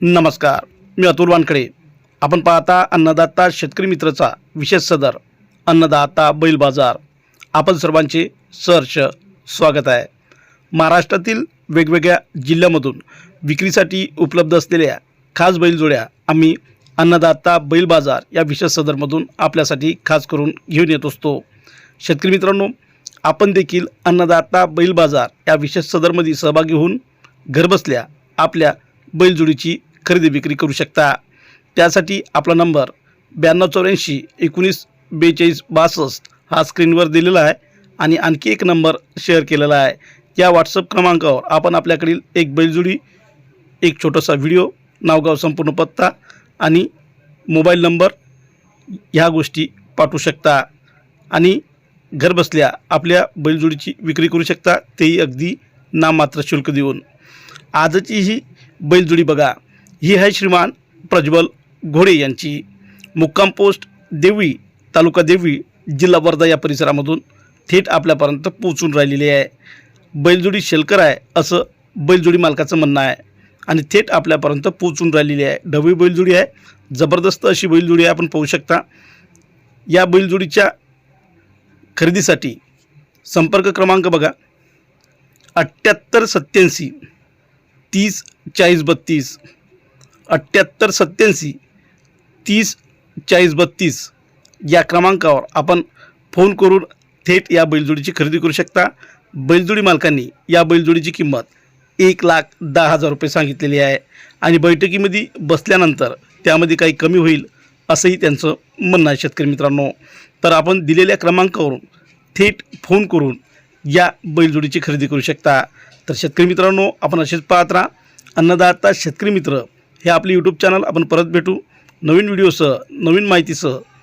नमस्कार मी अतुल वानखडे. आपण पाहता अन्नदाता शेतकरी मित्रचा विशेष सदर अन्नदाता बैल बाजार. आपण सर्वांचे सहर्ष स्वागत आहे. महाराष्ट्रातील वेगवेगळ्या जिल्ह्यामधून विक्रीसाठी उपलब्ध असलेल्या खास बैलजोड्या आम्ही अन्नदाता बैल बाजार या विशेष सदरमधून आपल्यासाठी खास करून घेऊन येत असतो. शेतकरी मित्रांनो आपण देखील अन्नदाता बैल बाजार या विशेष सदरमध्ये सहभागी होऊन घरबसल्या आपल्या बैलजोडीची खरेदी विक्री करू शकता. त्यासाठी आपला नंबर ब्याण्णव चौऱ्याऐंशी एकोणीस बेचाळीस बासष्ट हा स्क्रीनवर दिलेला आहे आणि आणखी एक नंबर शेअर केलेला आहे. या व्हॉट्सअप क्रमांकावर आपण आपल्याकडील एक बैलजोडी एक छोटासा व्हिडिओ नावगाव संपूर्ण पत्ता आणि मोबाईल नंबर ह्या गोष्टी पाठवू शकता. आणि घरबसल्या आपल्या बैलजोडीची विक्री करू शकता. तेही अगदी नाममात्र शुल्क देऊन. आजची ही बैलजोडी बघा. ही आहे श्रीमान प्रज्वल घोडे यांची मुक्काम पोस्ट देवळी तालुका देवी जिल्हा वर्धा या परिसरामधून थेट आपल्यापर्यंत पोचून राहिलेली आहे. बैलजोडी शेलकर आहे असं बैलजोडी मालकाचं म्हणणं आहे. आणि थेट आपल्यापर्यंत पोचून राहिलेली आहे. ढवी बैलजोडी आहे. जबरदस्त अशी बैलजोडी आहे आपण पाहू शकता. या बैलजोडीच्या खरेदीसाठी संपर्क क्रमांक बघा. अठ्ठ्याहत्तर सत्याऐंशी तीस चाळीस बत्तीस अठ्ठ्याहत्तर सत्याऐंशी तीस चाळीस बत्तीस या क्रमांकावर आपण फोन करून थेट या बैलजोडीची खरेदी करू शकता. बैलजोडी मालकांनी या बैलजोडीची किंमत एक लाख दहा हजार रुपये सांगितलेली आहे. आणि बैठकीमध्ये बसल्यानंतर त्यामध्ये काही कमी होईल असंही त्यांचं म्हणणं आहे शेतकरी मित्रांनो. तर आपण दिलेल्या क्रमांकावरून थेट फोन करून या बैलजोडीची खरेदी करू शकता. तर शेतकरी मित्रांनो आपण असेच पाहत राहा. अन्नदाता शेतकरी मित्र हे आपले यूट्यूब चॅनल आपण परत भेटू नवीन व्हिडिओसह नवीन माहितीसह.